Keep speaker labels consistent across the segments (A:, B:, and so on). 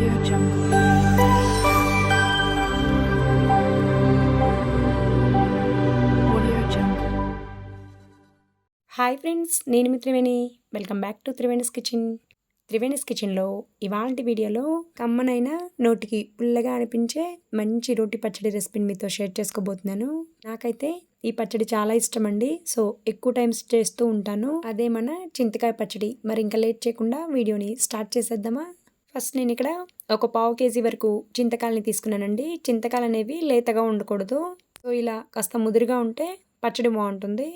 A: Audio Jungle. Audio Jungle.
B: Hi friends నేను మీ Triveni. Welcome back to Triveni's kitchen Triveni's కిచెన్లో ఇవాళ వీడియోలో కమ్మనైన నోటికి పుల్లగా అనిపించే మంచి రోటి పచ్చడి రెసిపీని మీతో షేర్ చేసుకోబోతున్నాను. నాకైతే ఈ పచ్చడి చాలా ఇష్టం అండి సో ఎక్కువ టైమ్స్ చేస్తూ ఉంటాను. అదే మన చింతకాయ పచ్చడి. మరి ఇంకా లేట్ చేయకుండా వీడియోని స్టార్ట్ చేసేద్దామా? ఫస్ట్ నేను ఇక్కడ ఒక పావు కేజీ వరకు చింతకాయలని తీసుకున్నానండి. చింతకాయలు అనేవి లేతగా ఉండకూడదు. సో ఇలా కాస్త ముదురుగా ఉంటే పచ్చడి బాగుంటుంది.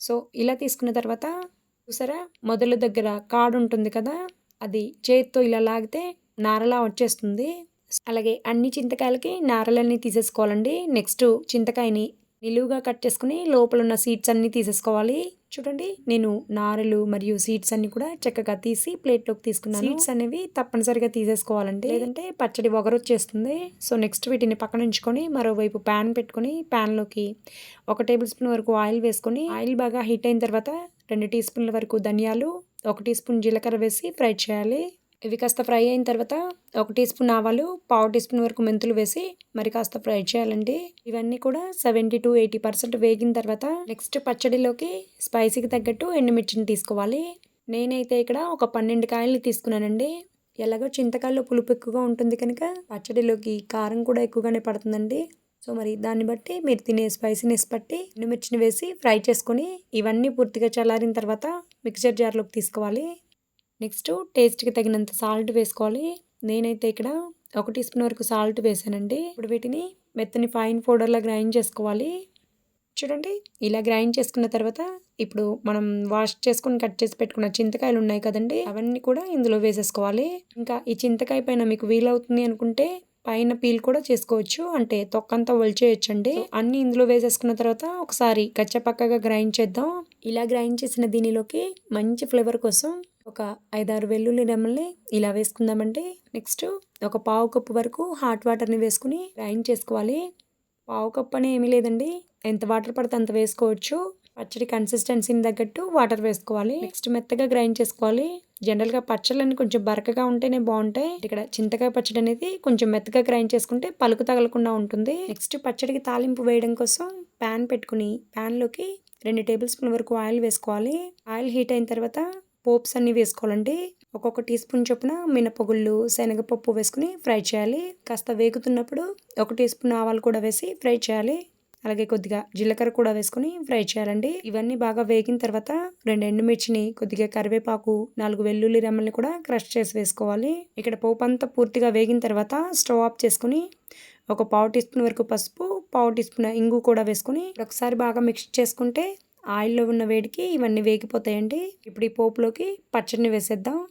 B: సో ఇలా తీసుకున్న తర్వాత చూసారా? మొదలు దగ్గర కాడు ఉంటుంది కదా అది చేతితో ఇలా లాగితే నారలా వచ్చేస్తుంది. అలాగే అన్ని చింతకాయలకి నారలన్నీ తీసేసుకోవాలండి. నెక్స్ట్ చింతకాయని నిలువుగా కట్ చేసుకుని లోపల ఉన్న సీడ్స్ అన్నీ తీసేసుకోవాలి. చూడండి నేను నారలు మరియు సీడ్స్ అన్ని కూడా చక్కగా తీసి ప్లేట్లోకి తీసుకున్నాను. సీడ్స్ అనేవి తప్పనిసరిగా తీసేసుకోవాలండి. లేదంటే పచ్చడి వచ్చేస్తుంది సో నెక్స్ట్ వీటిని పక్కన ఉంచుకొని మరోవైపు ప్యాన్ పెట్టుకొని ప్యాన్లోకి ఒక టేబుల్ స్పూన్ వరకు ఆయిల్ వేసుకొని ఆయిల్ బాగా హీట్ అయిన తర్వాత రెండు టీ స్పూన్ల వరకు ధనియాలు ఒక టీ స్పూన్ జీలకర్ర వేసి ఫ్రై చేయాలి. ఇవి కాస్త ఫ్రై అయిన తర్వాత ఒక టీ స్పూన్ ఆవాలు పావు టీ స్పూన్ వరకు మెంతులు వేసి మరి కాస్త ఫ్రై చేయాలండి. ఇవన్నీ కూడా సెవెంటీ టు ఎయిటీ పర్సెంట్ వేగిన తర్వాత నెక్స్ట్ పచ్చడిలోకి స్పైసీకి తగ్గట్టు ఎండుమిర్చిని తీసుకోవాలి. నేనైతే ఇక్కడ ఒక పన్నెండు కాయలు తీసుకున్నానండి. ఎలాగో చింతకాయల్లో పులుపు ఎక్కువగా ఉంటుంది కనుక పచ్చడిలోకి కారం కూడా ఎక్కువగానే పడుతుందండి. సో మరి దాన్ని బట్టి మీరు తినే స్పైసీనెస్ బట్టి ఎండుమిర్చిని వేసి ఫ్రై చేసుకొని ఇవన్నీ పూర్తిగా చల్లారిన తర్వాత మిక్సర్ జార్లోకి తీసుకోవాలి. నెక్స్ట్ టేస్ట్కి తగినంత సాల్ట్ వేసుకోవాలి. నేనైతే ఇక్కడ ఒక టీ స్పూన్ వరకు సాల్ట్ వేసానండి. ఇప్పుడు వీటిని మెత్తని ఫైన్ పౌడర్లా గ్రైండ్ చేసుకోవాలి. చూడండి ఇలా గ్రైండ్ చేసుకున్న తర్వాత ఇప్పుడు మనం వాష్ చేసుకుని కట్ చేసి పెట్టుకున్న చింతకాయలు ఉన్నాయి కదండి అవన్నీ కూడా ఇందులో వేసేసుకోవాలి. ఇంకా ఈ చింతకాయ పైన మీకు వీలవుతుంది అనుకుంటే పైన పీల్ కూడా చేసుకోవచ్చు. అంటే తొక్కంతా ఒలిచేయచ్చండి. అన్ని ఇందులో వేసేసుకున్న తర్వాత ఒకసారి కచ్చపక్కగా గ్రైండ్ చేద్దాం. ఇలా గ్రైండ్ చేసిన దీనిలోకి మంచి ఫ్లేవర్ కోసం ఒక ఐదారు వెల్లుల్లి రెమ్మల్ని ఇలా వేసుకుందామండి నెక్స్ట్ ఒక పావు కప్పు వరకు హాట్ వాటర్ని వేసుకుని గ్రైండ్ చేసుకోవాలి. పావు కప్పు అని ఏమీ లేదండి. ఎంత వాటర్ పడితే అంత వేసుకోవచ్చు. పచ్చడి కన్సిస్టెన్సీని తగ్గట్టు వాటర్ వేసుకోవాలి. నెక్స్ట్ మెత్తగా గ్రైండ్ చేసుకోవాలి. జనరల్గా పచ్చళ్ళని కొంచెం బరకగా ఉంటేనే బాగుంటాయి. ఇక్కడ చింతకాయ పచ్చడి అనేది కొంచెం మెత్తగా గ్రైండ్ చేసుకుంటే పలుకు తగలకుండా ఉంటుంది. నెక్స్ట్ పచ్చడికి తాలింపు వేయడం కోసం ప్యాన్ పెట్టుకుని ప్యాన్లోకి రెండు టేబుల్ స్పూన్ వరకు ఆయిల్ వేసుకోవాలి. ఆయిల్ హీట్ అయిన తర్వాత పోప్స్ అన్నీ వేసుకోవాలండి ఒక్కొక్క టీ స్పూన్ చొప్పున మినపగుళ్ళు శనగపప్పు వేసుకుని ఫ్రై చేయాలి. కాస్త వేగుతున్నప్పుడు ఒక టీ స్పూన్ ఆవాలు కూడా వేసి ఫ్రై చేయాలి. అలాగే కొద్దిగా జీలకర్ర కూడా వేసుకుని ఫ్రై చేయాలండి. ఇవన్నీ బాగా వేగిన తర్వాత రెండు ఎండుమిర్చిని కొద్దిగా కరివేపాకు నాలుగు వెల్లుల్లి రెమ్మల్ని కూడా క్రష్ చేసి వేసుకోవాలి. ఇక్కడ పోపు అంతా పూర్తిగా వేగిన తర్వాత స్టవ్ ఆఫ్ చేసుకుని ఒక పావు టీ స్పూన్ వరకు పసుపు పావు టీ స్పూన్ ఇంగు కూడా వేసుకుని ఒకసారి బాగా మిక్స్ చేసుకుంటే ఆయిల్లో ఉన్న వేడికి ఇవన్నీ వేగిపోతాయండి. ఇప్పుడు ఈ పోపులోకి పచ్చడిని వేసేద్దాం.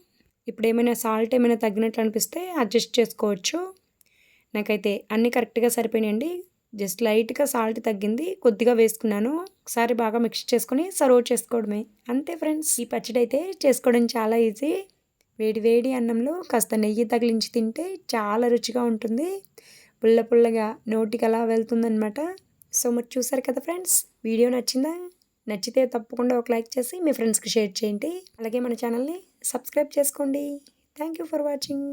B: ఇప్పుడు ఏమైనా సాల్ట్ ఏమైనా తగ్గినట్లు అనిపిస్తే అడ్జస్ట్ చేసుకోవచ్చు. నాకైతే అన్నీ కరెక్ట్గా సరిపోయినాయండి. జస్ట్ లైట్గా సాల్ట్ తగ్గింది కొద్దిగా వేసుకున్నాను. ఒకసారి బాగా మిక్స్ చేసుకొని సర్వ్ చేసుకోవడమే. అంతే ఫ్రెండ్స్. ఈ పచ్చడి అయితే చేసుకోవడం చాలా ఈజీ. వేడి వేడి అన్నంలో కాస్త నెయ్యి తగిలించి తింటే చాలా రుచిగా ఉంటుంది. పుల్ల పుల్లగా నోటికి అలా వెళ్తుందనమాట సో మరి చూసారు కదా ఫ్రెండ్స్? వీడియో నచ్చిందా? నచ్చితే తప్పకుండా ఒక లైక్ చేసి మీ ఫ్రెండ్స్కి షేర్ చేయండి. అలాగే మన ఛానల్ని సబ్స్క్రైబ్ చేసుకోండి. Thank you for watching.